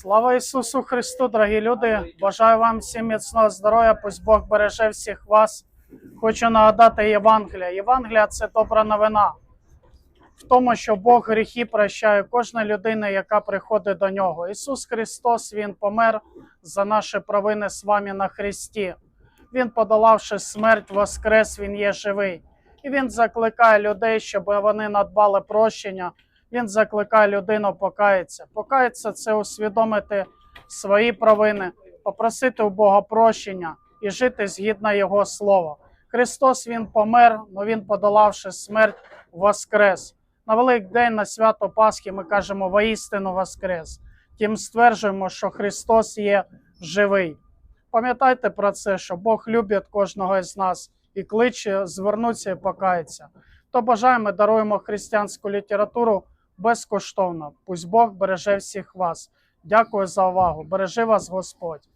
Слава Ісусу Христу, дорогі люди! Бажаю вам всім міцного здоров'я. Пусть Бог береже всіх вас. Хочу нагадати Євангелія. Євангелія це добра новина в тому, що Бог гріхи прощає кожна людина, яка приходить до нього. Ісус Христос Він помер за наші провини з вами на Христі. Він, подолавши смерть, воскрес, Він є живий. І Він закликає людей, щоб вони надбали прощення. Він закликає людину покаятися. Покаятися це усвідомити свої провини, попросити у Бога прощення і жити згідно Його слова. Христос Він помер, але Він, подолавши смерть, воскрес. На Великий день на свято Пасхи ми кажемо воістину воскрес. Тим стверджуємо, що Христос є живий. Пам'ятайте про це, що Бог любить кожного із нас і кличе звернутися і покаятися. То бажаємо, даруємо християнську літературу безкоштовно. Пусть Бог береже всіх вас. Дякую за увагу. Бережи вас Господь.